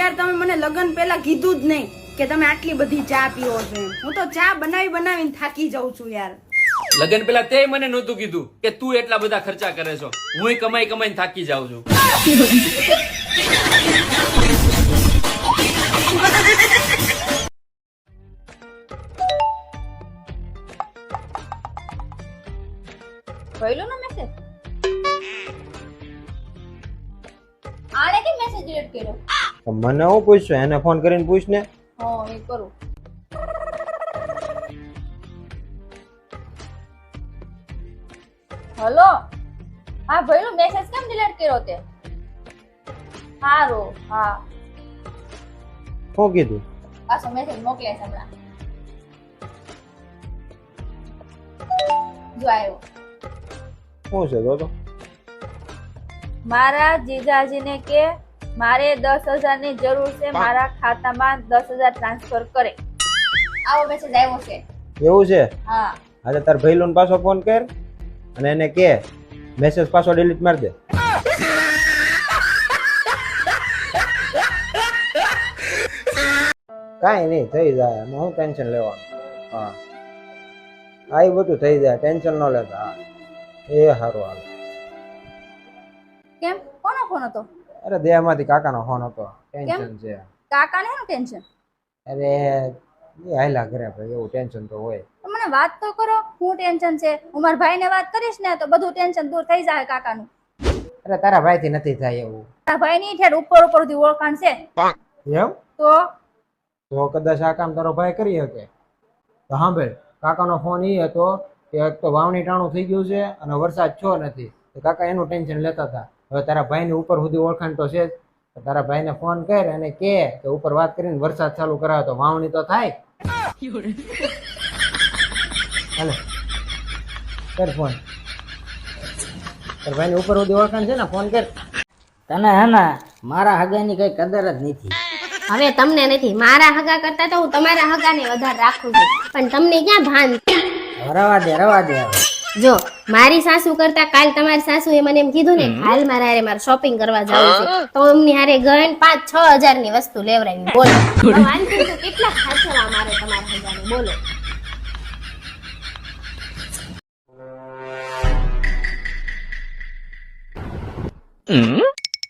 યાર તમે મને લગ્ન પહેલા કીધું જ નહીં કે તમે આટલી બધી ચા પીવો છો હું તો ચા બનાવી બનાવીને થાકી જાઉં છું યાર. લગન પેલા તે મને નહોતું કીધું કે તું એટલા બધા ખર્ચા કરે છો. હું કમાઈ કમાઈને થાકી જાઉં છું. ભયલો નો મેસેજ આને કે મેસેજ ડિલીટ કર્યો. મને હું પૂછશું એને ફોન કરીને પૂછ ને હા એ કરું. હલો? હા ભયલો મેસેજ કેમ ડિલીટ કર્યો તે? હારો હા. શું કીધું? પાછો મેસેજ મોકલે છે હમણાં. જો આવ્યો શું છે તો? મારા જીજાજીને કે મારે દસ હજારની જરૂર છે મારા ખાતામાં દસ હજાર ટ્રાન્સફર કરે. આવો મેસેજ આવ્યો છે. એવું છે? હા. આજે તાર ભાઈલોને પાછો ફોન કર અને એને કે મેસેજ પાછો ડિલીટ મારી દે. કાંઈ નહીં થઈ જાય. એમાં હું ટેન્શન લેવાનું? હા. આ બધું થઈ જાય. ટેન્શન ન લેતા. હા. એ સારું હાલ. કેમ? કોનો ફોન હતો? અરે દેહમાંથી કાકાનો ફોન હતો. ટેન્શન છે. કાકાને શું ટેન્શન અરે એ હાલા ઘરે ભાઈ એવું ટેન્શન તો હોય. મને વાત તો કરો શું ટેન્શન છે? ઉમર ભાઈ ભાઈને વાત કરીશ ને તો બધું ટેન્શન દૂર થઈ જાય કાકાનું. અરે તારા ભાઈ થી નથી થાય એવું. તારા ભાઈ ની ઠેર ઉપર ઉપરથી ઓળખાણ છે. એમ? તો? તો કદાચ આ કામ તારો ભાઈ કરી શકે. તો સાંભળ કાકાનો ફોન એ હતો કે એક તો વાવણી ટાણું થઈ ગયું છે અને વરસાદ છો નથી. કાકા એનું ટેન્શન લેતા હતા. હવે તારા ભાઈને ઉપર સુધી ઓળખાણ તો છે જ. તારા ભાઈને ફોન કર અને કે કે ઉપર વાત કરીને વરસાદ ચાલુ કરાવે તો વાવણી તો થાય. હાલે. કર ફોન તારા ભાઈને ઉપર સુધી ઓળખાણ છે ને ફોન કર. તને હે ને મારા હગાની કઈ કદર જ નથી. હવે તમને નથી મારા હગા કરતા તો હું તમારા હગાને વધારે રાખું છું. પણ તમને ક્યાં ભાન? રવા દે રવા દે હવે. જો મારી સાસુ કરતા કાલ તમારી એ મને એમ કીધું ને હાલ મારે હારે મારે શોપિંગ કરવા જવું છે. તો એમની હારે ગણ પાંચ છ હજારની વસ્તુ લેવડાવી બોલો. કેટલા ખાચવા મારે તમારા હજાર? બોલો.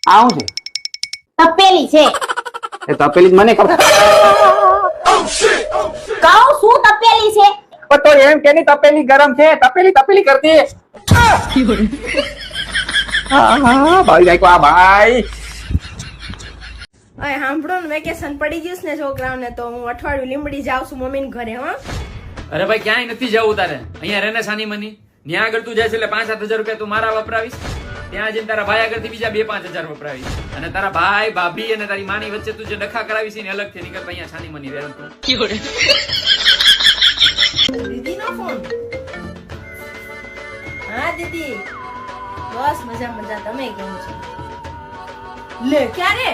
આવું છે? તપેલી છે. એ તપેલી જ મને ખબર કહું શું તપેલી છે તો એમ કે ની તપેલી ગરમ છે. તપેલી તપેલી કરતી હા હા ભાઈ જાય આ ભાઈ. અરે સાંભળો ને વેકેશન પડી ગયું છે ને છોકરાઓને તો હું અઠવાડિયું લીમડી જાઉં છું મમ્મી ઘરે હા. અરે ભાઈ ક્યાંય નથી જવું તારે? અહીંયા રહે ને સાની મની. ત્યાં આગળ તું જાય છે એટલે પાંચ સાત હજાર રૂપિયા તું મારા વપરાવીશ. ત્યાં જઈને તારા ભાઈ આગળથી બીજા બે પાંચ હજાર વપરાવીશ. અને તારા ભાઈ ભાભી અને તારી માની વચ્ચે તું જે ડખા કરાવીશ ને અલગથી નીકળ અહીંયા સાની મની રહે દીદીનો ફોન. હા દીદી. બસ મજા મજા. તમે કેમ છો? લે ક્યારે?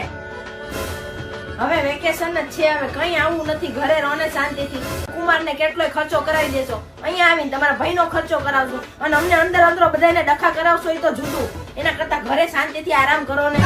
હવે વેકેશન જ છે હવે કઈ આવું નથી. ઘરે રહો ને શાંતિથી. કુમારને કેટલોય ખર્ચો કરાવી દેશો અહીંયા આવીને તમારા ભાઈનો ખર્ચો કરાવશો અને અમને અંદર અંદર બધાને ડખા કરાવશો એ તો જુદું. એના કરતા ઘરે શાંતિથી આરામ કરો ને.